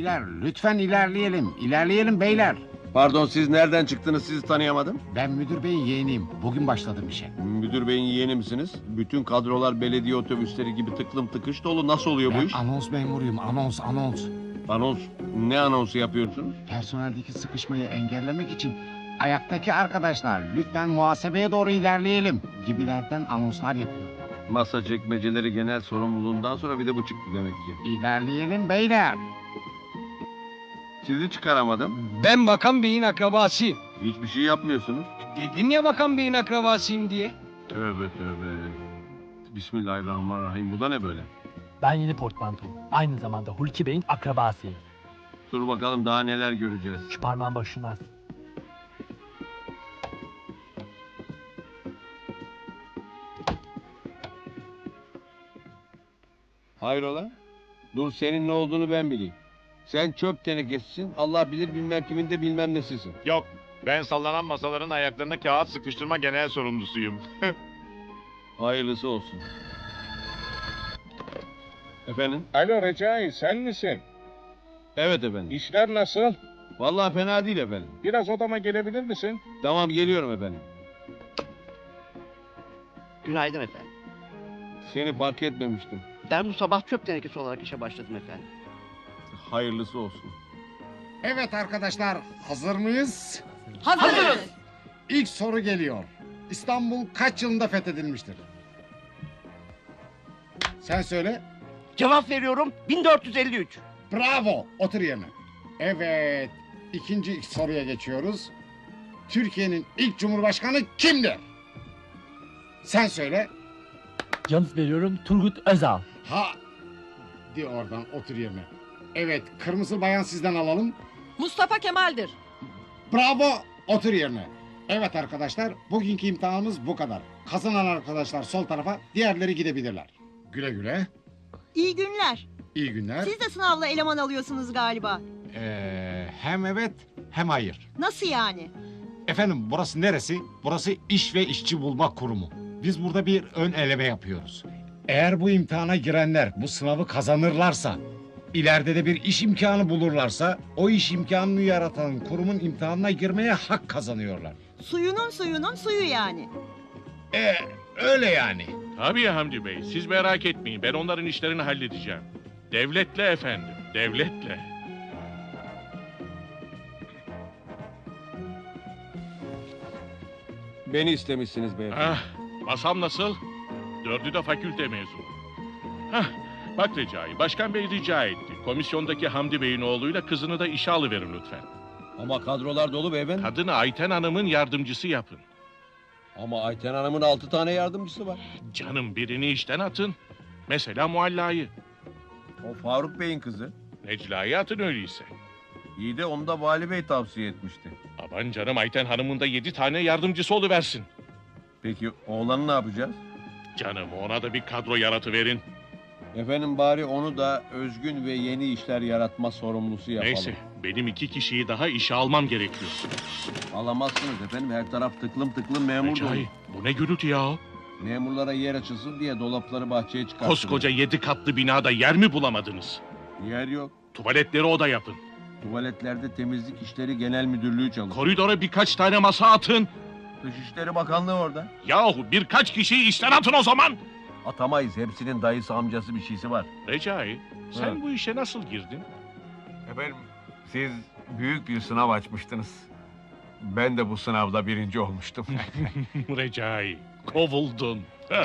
Beyler lütfen ilerleyelim. İlerleyelim beyler. Pardon siz nereden çıktınız sizi tanıyamadım. Ben müdür beyin yeğeniyim. Bugün başladım işe. Müdür beyin yeğeni misiniz? Bütün kadrolar belediye otobüsleri gibi tıklım tıkış dolu. Nasıl oluyor bu Ben iş? anons memuruyum. Anons anons. Anons. Ne anonsu yapıyorsunuz? Personeldeki sıkışmayı engellemek için ayaktaki arkadaşlar lütfen muhasebeye doğru ilerleyelim gibilerden anonslar yapıyor. Masa çekmeceleri genel sorumluluğundan sonra bir de bu çıktı demek ki. İlerleyelim beyler. Sizi çıkaramadım. Ben Bakan Bey'in akrabasıyım. Hiçbir şey yapmıyorsunuz. Dedim ya Bakan Bey'in akrabasıyım diye. Tövbe tövbe. Bismillahirrahmanirrahim. Bu da ne böyle? Ben yeni portmantoyum. Aynı zamanda Hulki Bey'in akrabasıyım. Dur bakalım daha neler göreceğiz. Şu parmağın başına. Hayrola? Dur senin ne olduğunu ben bileyim. Sen çöp tenekesisin. Allah bilir bilmem kimin de bilmem nesisin. Yok. Ben sallanan masaların ayaklarına kağıt sıkıştırma genel sorumlusuyum. Hayırlısı olsun. Efendim? Alo Recai sen misin? Evet efendim. İşler nasıl? Vallahi fena değil efendim. Biraz odama gelebilir misin? Tamam geliyorum efendim. Günaydın efendim. Seni fark etmemiştim. Ben bu sabah çöp tenekesi olarak işe başladım efendim. Hayırlısı olsun. Evet arkadaşlar hazır mıyız? Hazırız. İlk soru geliyor. İstanbul kaç yılında fethedilmiştir? Sen söyle. Cevap veriyorum 1453. Bravo. Otur yerine. Evet. ikinci soruya geçiyoruz. Türkiye'nin ilk cumhurbaşkanı kimdir? Sen söyle. Yanıt veriyorum Turgut Özal. Ha. Di oradan otur yerine. Evet. Kırmızı bayan sizden alalım. Mustafa Kemal'dir. Bravo. Otur yerine. Evet arkadaşlar. Bugünkü imtihanımız bu kadar. Kazanan arkadaşlar sol tarafa. Diğerleri gidebilirler. Güle güle. İyi günler. İyi günler. Siz de sınavla eleman alıyorsunuz galiba. Ee, hem evet hem hayır. Nasıl yani? Efendim burası neresi? Burası iş ve işçi bulma kurumu. Biz burada bir ön eleme yapıyoruz. Eğer bu imtihana girenler bu sınavı kazanırlarsa, ileride de bir iş imkanı bulurlarsa, o iş imkanını yaratan kurumun imtihanına girmeye hak kazanıyorlar. Suyunun suyunun suyu yani. Ee, öyle yani. Tabii Hamdi Bey. Siz merak etmeyin. Ben onların işlerini halledeceğim. Devletle efendim. Devletle. Beni istemişsiniz beyefendi. Ah, masam nasıl? Dördü de fakülte mezunu. Hah, bak Recai, Başkan Bey rica etti. Komisyondaki Hamdi Bey'in oğluyla kızını da işe alıverin lütfen. Ama kadrolar dolu beyefendi. Kadını Ayten Hanım'ın yardımcısı yapın. Ama Ayten Hanım'ın altı tane yardımcısı var. Canım birini işten atın. Mesela Mualla'yı. O Faruk Bey'in kızı. Necla'yı atın öyleyse. İyi de onu da Vali Bey tavsiye etmişti. Aman canım Ayten Hanım'ın da yedi tane yardımcısı oluversin. Peki oğlanı ne yapacağız? Canım ona da bir kadro yaratıverin. Efendim bari onu da özgün ve yeni işler yaratma sorumlusu yapalım. Neyse benim iki kişiyi daha işe almam gerekiyor. Alamazsınız efendim her taraf tıklım tıklım memur dolu. Recai bu ne gürültü ya? Memurlara yer açılsın diye dolapları bahçeye çıkarttınız. Koskoca yedi katlı binada yer mi bulamadınız? Yer yok. Tuvaletleri oda yapın. Tuvaletlerde temizlik işleri genel müdürlüğü çalışıyor. Koridora birkaç tane masa atın. Dışişleri Bakanlığı orada. Yahu birkaç kişiyi işten atın o zaman. Atamayız. Hepsinin dayısı amcası bir şeysi var. Recai sen Evet. bu işe nasıl girdin? Efendim siz büyük bir sınav açmıştınız. Ben de bu sınavda birinci olmuştum. Recai kovuldun.